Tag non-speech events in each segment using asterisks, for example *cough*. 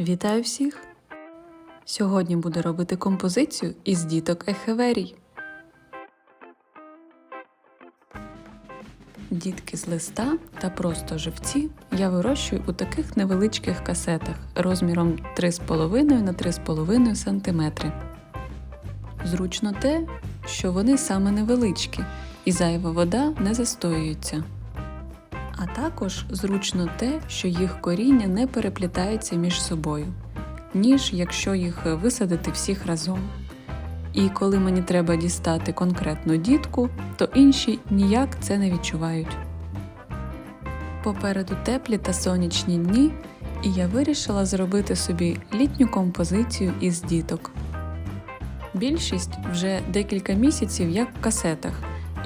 Вітаю всіх! Сьогодні буду робити композицію із діток Ехеверій. Дітки з листа та просто живці я вирощую у таких невеличких касетах розміром 3,5 на 3,5 см. Зручно те, що вони саме невеличкі і зайва вода не застоюється. А також зручно те, що їх коріння не переплітається між собою, ніж якщо їх висадити всіх разом. І коли мені треба дістати конкретну дітку, то інші ніяк це не відчувають. Попереду теплі та сонячні дні, і я вирішила зробити собі літню композицію із діток. Більшість вже декілька місяців як в касетах,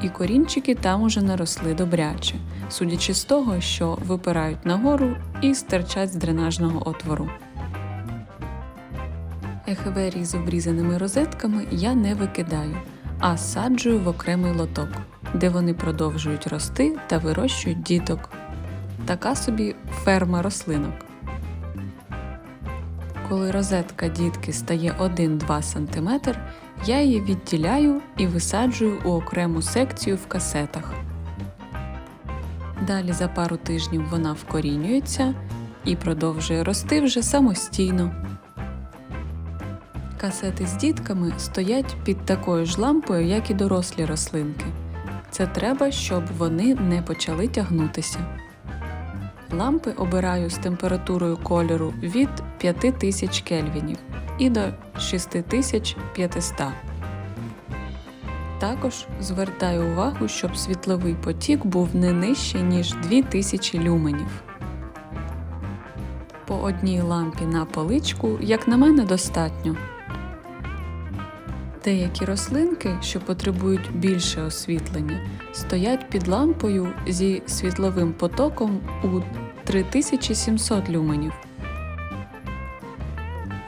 і корінчики там уже наросли добряче, судячи з того, що випирають нагору і стирчать з дренажного отвору. Ехеверії з обрізаними розетками я не викидаю, а саджую в окремий лоток, де вони продовжують рости та вирощують діток. Така собі ферма рослинок. Коли розетка дітки стає 1-2 см, я її відділяю і висаджую у окрему секцію в касетах. Далі за пару тижнів вона вкорінюється і продовжує рости вже самостійно. Касети з дітками стоять під такою ж лампою, як і дорослі рослинки. Це треба, щоб вони не почали тягнутися. Лампи обираю з температурою кольору від 5000 кельвінів і до 6500. Також звертаю увагу, щоб світловий потік був не нижче, ніж 2000 люменів. По одній лампі на поличку, як на мене, достатньо. Деякі рослинки, що потребують більше освітлення, стоять під лампою зі світловим потоком у 3700 люменів.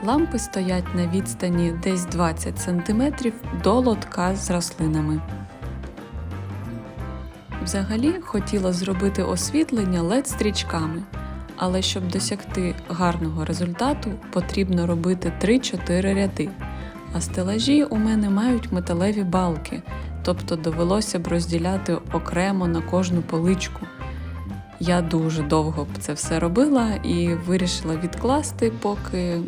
Лампи стоять на відстані десь 20 см до лотка з рослинами. Взагалі хотіла зробити освітлення led стрічками, але щоб досягти гарного результату, потрібно робити 3-4 ряди. А стелажі у мене мають металеві балки, тобто довелося б розділяти окремо на кожну поличку. Я дуже довго це все робила і вирішила відкласти, поки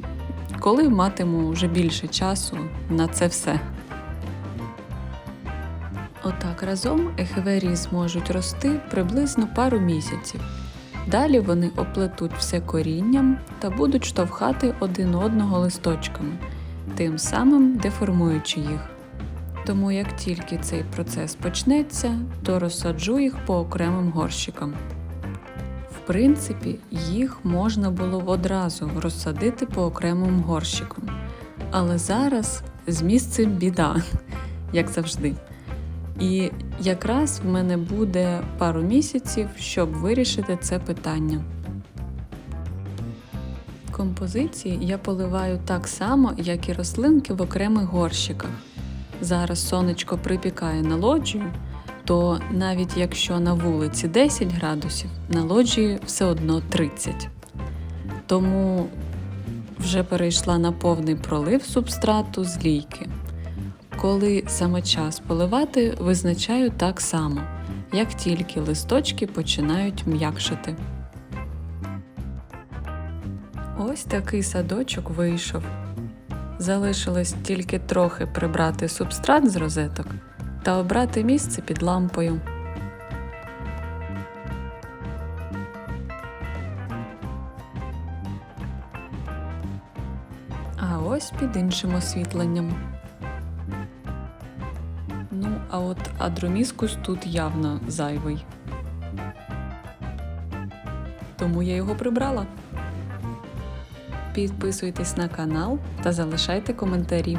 коли матиму вже більше часу на це все. Отак разом ехеверії зможуть рости приблизно пару місяців. Далі вони оплетуть все корінням та будуть штовхати один одного листочками тим самим деформуючи їх. Тому як тільки цей процес почнеться, то розсаджу їх по окремим горщикам. Принципі, їх можна було одразу розсадити по окремим горщикам. Але зараз з місцем біда, *laughs* як завжди. І якраз в мене буде пару місяців, щоб вирішити це питання. Композиції я поливаю так само, як і рослинки в окремих горщиках. Зараз сонечко припікає на лоджію, то навіть якщо на вулиці 10 градусів, на лоджії все одно 30. Тому вже перейшла на повний пролив субстрату з лійки. Коли саме час поливати, визначаю так само, як тільки листочки починають м'якшити. Ось такий садочок вийшов. Залишилось тільки трохи прибрати субстрат з розеток та обрати місце під лампою. А ось під іншим освітленням. Ну, а от адроміскус тут явно зайвий. Тому я його прибрала. Підписуйтесь на канал та залишайте коментарі.